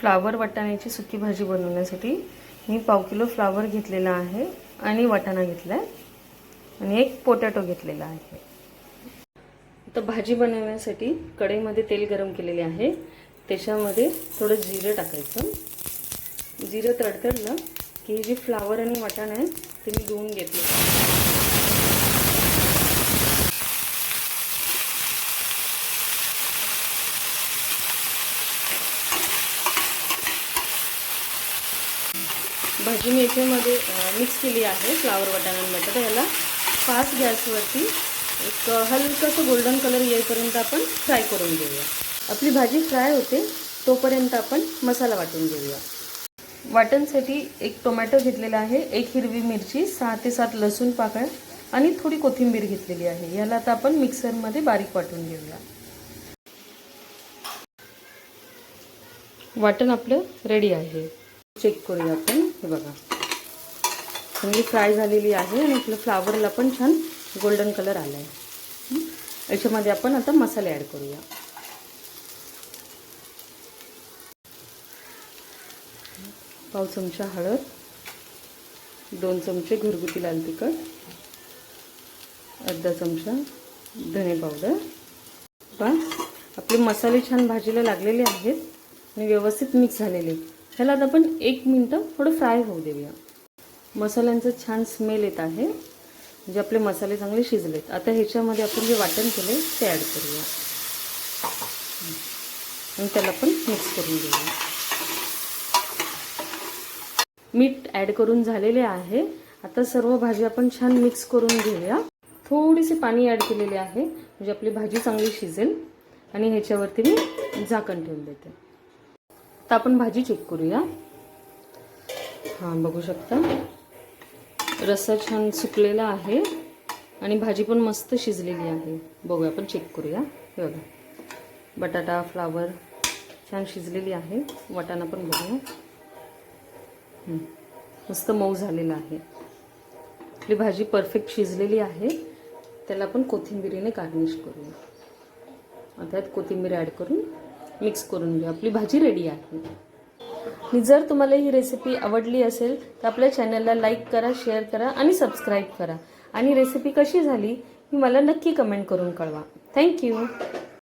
Flower वाटाण्याची सुकी भाजी बनवण्यासाठी मी पाव किलो फ्लावर घेतलेला आहे आणि वाटाणा घेतला आहे आणि एक पोटॅटो घेतलेला आहे. तर भाजी बनवण्यासाठी कढईमध्ये तेल गरम केलेले आहे. त्याच्यामध्ये थोडं जिरं टाकायचं. जिरं तडतडलं की हे जे फ्लावर आणि वाटाणा आहे ते मी धुवून घेतले भाजी मी याच्यामध्ये मिक्स केली आहे फ्लावर वाटाणा आणि याला फास्ट गॅसवरती एक हलकंसं गोल्डन कलर येईपर्यंत आपण फ्राय करून घेऊया. आपली भाजी फ्राय होते तोपर्यंत आपण मसाला वाटून घेऊया. वाटणसाठी एक टोमॅटो घेतलेला आहे एक हिरवी मिरची सहा ते सात लसूण पाकळ्या आणि थोडी कोथिंबीर घेतलेली आहे. याला आता आपण मिक्सरमध्ये बारीक वाटून घेऊया. वाटण आपलं रेडी आहे. चेक करूया आपण. हे बघा. चांगली फ्राय झालेली आहे आणि आपलं फ्लावरला पण छान गोल्डन कलर आला आहे याच्यामध्ये आपण आता मसाले ॲड करूया. पाव चमचा हळद दोन चमचे घरगुती लाल तिखट अर्धा चमचा धने पावडर. बस आपले मसाले छान भाजीला लागलेले आहेत आणि व्यवस्थित मिक्स झालेले ह्याला आता आपण एक मिनटं थोडं फ्राय होऊ देऊया. मसाल्यांचं छान स्मेल येत आहे. म्हणजे आपले मसाले चांगले शिजलेत. आता ह्याच्यामध्ये आपण जे वाटण केले ते ॲड करूया. आणि त्याला आपण मिक्स करून घेऊया. मीठ ॲड करून झालेले आहे. आता सर्व भाजी आपण छान मिक्स करून घेऊया. थोडीसे पाणी ॲड केलेले आहे. म्हणजे आपली भाजी चांगली शिजेल. आणि ह्याच्यावरती मी झाकण ठेवून देते. आता आपण भाजी चेक करूया. हां बघू शकता. रस्सा छान सुकलेला आहे आणि भाजी पण मस्त शिजलेली आहे. बघूया आपण चेक करूया. हे बघा. बटाटा फ्लावर छान शिजलेली आहे. वाटाणा पण बघूया. मस्त मऊ झालेला आहे. आपली भाजी परफेक्ट शिजलेली आहे. त्याला आपण कोथिंबिरीने गार्निश करूया. आता यात कोथिंबीर ॲड करून मिक्स करून घेऊ. आपली भाजी रेडी आहे. आणि जर तुम्हाला ही रेसिपी आवडली असेल तर आपल्या चॅनलला लाईक करा शेअर करा आणि सबस्क्राईब करा. आणि रेसिपी कशी झाली ही मला नक्की कमेंट करून कळवा. थँक्यू